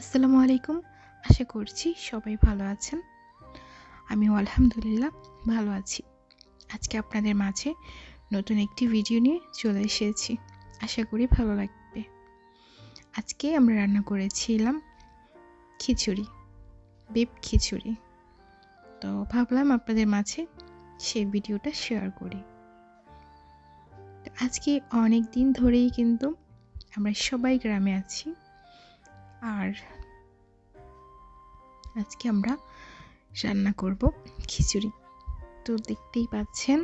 আসসালামু আলাইকুম। আশা করছি সবাই ভালো আছেন। আমিও আলহামদুলিল্লাহ ভালো আছি। আজকে আপনাদের মাঝে নতুন একটি ভিডিও নিয়ে চলে এসেছি। আশা করি ভালো লাগবে। আজকে আমরা রান্না করেছিলাম খিচুড়ি, বিপ খিচুড়ি। তো ভাবলাম আপনাদের মাঝে সেই ভিডিওটা শেয়ার করি। আজকে অনেক দিন ধরেই কিন্তু আমরা সবাই গ্রামে আছি। আর আজকে আমরা রান্না করব খিচুড়ি। তো দেখতেই পাচ্ছেন,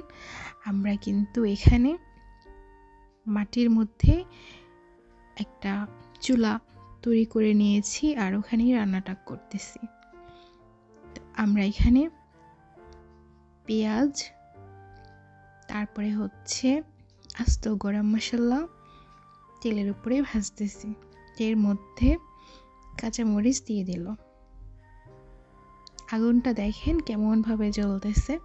আমরা কিন্তু এখানে মাটির মধ্যে একটা চুলা তৈরি করে নিয়েছি আর ওখানেই রান্নাটা করতেছি। আমরা এখানে পেঁয়াজ, তারপরে হচ্ছে আস্ত গরম মশলা তেলের উপরে ভাজতেছি। এর মধ্যে কাঁচামরিচ দিয়ে দিল। আগুনটা দেখেন কেমনভাবে জ্বলতেছে।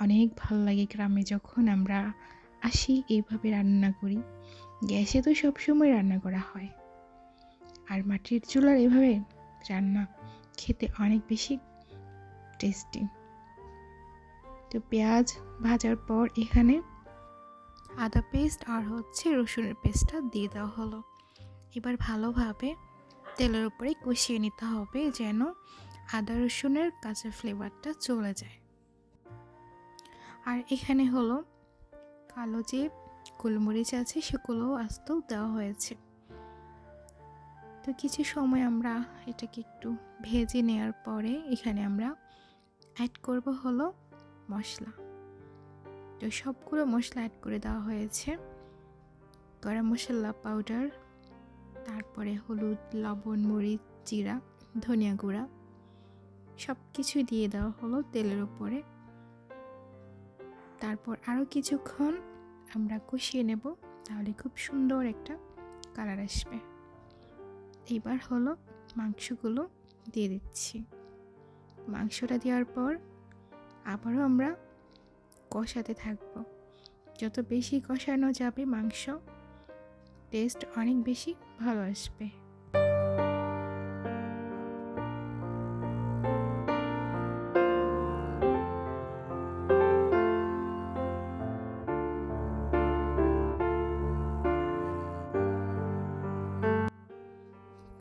অনেক ভালো লাগে গ্রামে যখন আমরা আসি, এইভাবে রান্না করি। গ্যাসে তো সবসময় রান্না করা হয়। আর মাটির চুলার এভাবে রান্না খেতে অনেক বেশি টেস্টি তো পেঁয়াজ ভাজার পর এখানে আদা পেস্ট আর হচ্ছে রসুনের পেস্টটা দিয়ে দেওয়া হলো। এবার ভালোভাবে তেলের উপরে কষিয়ে নিতে হবে যেন আদা রসুনের কাঁচা ফ্লেভারটা চলে যায়। আর এখানে হলো কালো যে গোলমরিচ আছে সেগুলোও আস্তেও দেওয়া হয়েছে। তো কিছু সময় আমরা এটাকে একটু ভেজে নেওয়ার পরে এখানে আমরা অ্যাড করব হলো মশলা। তো সবগুলো মশলা অ্যাড করে দেওয়া হয়েছে। গরম মশলা পাউডার তারপরে হলুদ, লবণ, মরিচ, জিরা, ধনিয়া গুঁড়া সব কিছু দিয়ে দেওয়া হলো তেলের উপরে। তারপর আরও কিছুক্ষণ আমরা কষিয়ে নেব, তাহলে খুব সুন্দর একটা কালার আসবে। এবার হলো মাংসগুলো দিয়ে দিচ্ছি। মাংসটা দেওয়ার পর আবারও আমরা কষাতে থাকব। যত বেশি কষানো যাবে মাংস টেস্ট অনেক বেশি ভালো আসবে।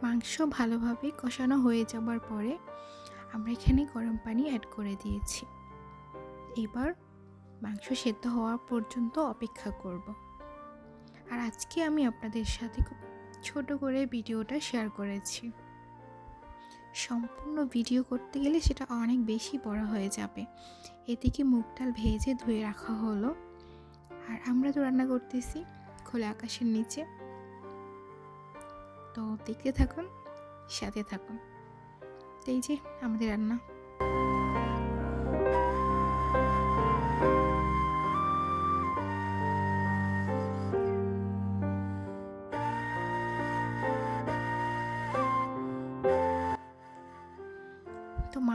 মাংস ভালোভাবে কষানো হয়ে যাবার পরে আমরা এখানে গরম পানি অ্যাড করে দিয়েছি। এবার মাংস সেদ্ধ হওয়া পর্যন্ত অপেক্ষা করব। আর আজকে আমি আপনাদের সাথে খুব ছোট করে ভিডিওটা শেয়ার করেছি। সম্পূর্ণ ভিডিও করতে গেলে সেটা অনেক বেশি বড় হয়ে যাবে। এদিকে মুগ ডাল ভেজে ধুয়ে রাখা হলো। আর আমরা তো রান্না করতেছি খোলা আকাশের নিচে। তো দেখতে থাকুন, সাথে থাকুন। এই যে আমাদের রান্না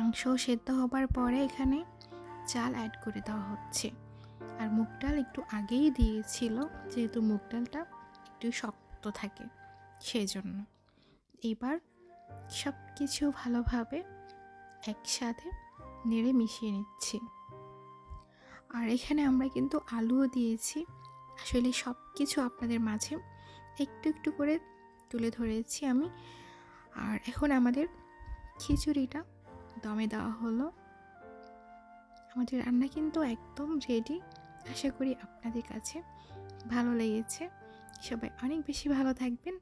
মাংস সেদ্ধ হবার পরে এখানে চাল অ্যাড করে দেওয়া হচ্ছে। আর মুগ ডাল একটু আগেই দিয়েছিল, যেহেতু মুগ ডালটা একটু শক্ত থাকে সেই জন্য এবার সব কিছু ভালোভাবে একসাথে নেড়ে মিশিয়ে নিচ্ছি। আর এখানে আমরা কিন্তু আলুও দিয়েছি। আসলে সব কিছু আপনাদের মাঝে একটু একটু করে তুলে ধরেছি আমি। আর এখন আমাদের খিচুড়িটা দমে দেওয়া হলো। আমাদের রান্না কিন্তু একদম রেডি আশা করি আপনাদের কাছে ভালো লেগেছে। সবাই অনেক বেশি ভালো থাকবেন।